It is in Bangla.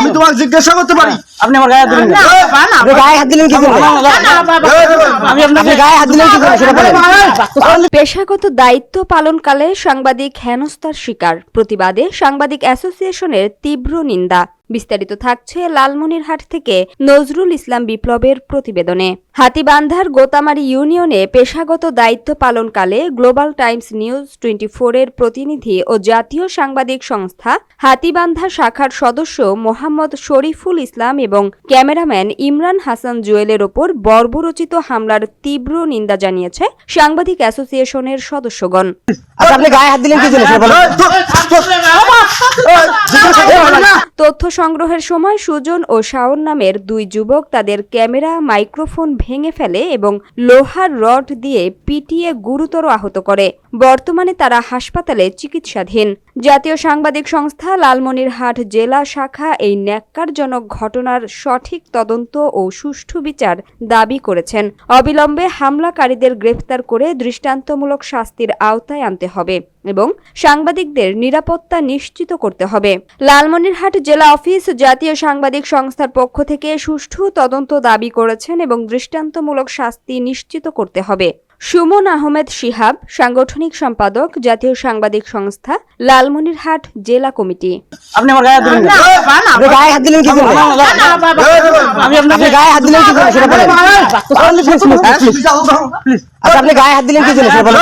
আমি তোমাকে জিজ্ঞাসা করতে পারি। আপনি আমার গায়ে হাত দিলেন না আপনি গায়ে হাত দিলেন কি আমি আপনাকে গায়ে হাত দিলেন কি সেটা বলেন। পেশাগত দায়িত্ব পালনকালে সাংবাদিক হেনস্থার শিকার। প্রতিবাদে সাংবাদিক অ্যাসোসিয়েশনের তীব্র নিন্দা। বিস্তারিত থাকছে লালমনিরহাট থেকে নজরুল ইসলাম বিপ্লবের প্রতিবেদনে হাতিবান্ধার গোতামারি ইউনিয়নে পেশাগত দায়িত্ব পালনকালে গ্লোবাল টাইমস নিউজ টোয়েন্টি এর প্রতিনিধি ও জাতীয় সাংবাদিক সংস্থা হাতিবান্ধা শাখার সদস্য মোহাম্মদ শরীফুল ইসলাম এবং ক্যামেরাম্যান ইমরান হাসান জুয়েলের ওপর বর্বরচিত হামলার তীব্র নিন্দা জানিয়েছে সাংবাদিক অ্যাসোসিয়েশনের সদস্যগণ আচ্ছা আপনি গায়ে হাত দিলেন কি জন্য সেটা বলেন এই, তো- তো- এই, জিজ্ঞাসা করতে পারি না। তথ্য সংগ্রহের সময় সুজন ও শাওন নামের দুই যুবক তাদের ক্যামেরা, মাইক্রোফোন ভেঙে ফেলে এবং লোহার রড দিয়ে পিটিয়ে গুরুতর আহত করে। বর্তমানে তারা হাসপাতালে চিকিৎসাধীন। জাতীয় সাংবাদিক সংস্থা লালমনিরহাট জেলা শাখা এই ন্যাক্কারজনক ঘটনার সঠিক তদন্ত ও সুষ্ঠু বিচার দাবি করেছেন। অবিলম্বে হামলাকারীদের গ্রেফতার করে দৃষ্টান্তমূলক শাস্তির আওতায় আনতে হবে এবং সাংবাদিকদের নিরাপত্তা নিশ্চিত করতে হবে। লালমনিরহাট জেলা অফিস জাতীয় সাংবাদিক সংস্থার পক্ষ থেকে সুষ্ঠু তদন্ত দাবি করেছেন এবং দৃষ্টান্তমূলক শাস্তি নিশ্চিত করতে হবে। সুমন আহমেদ শিহাব সাংগঠনিক সম্পাদক জাতীয় সাংবাদিক সংস্থা লালমনিরহাট জেলা কমিটি। আপনি আমার গায়ে হাত দিলেন আপনি গায়ে হাত দিলেন কি জন্য আমি আপনাকে গায়ে হাত দিলেন কি সেটা বলেন। আপনি গায়ে হাত দিলেন কি জন্য সেটা বলেন।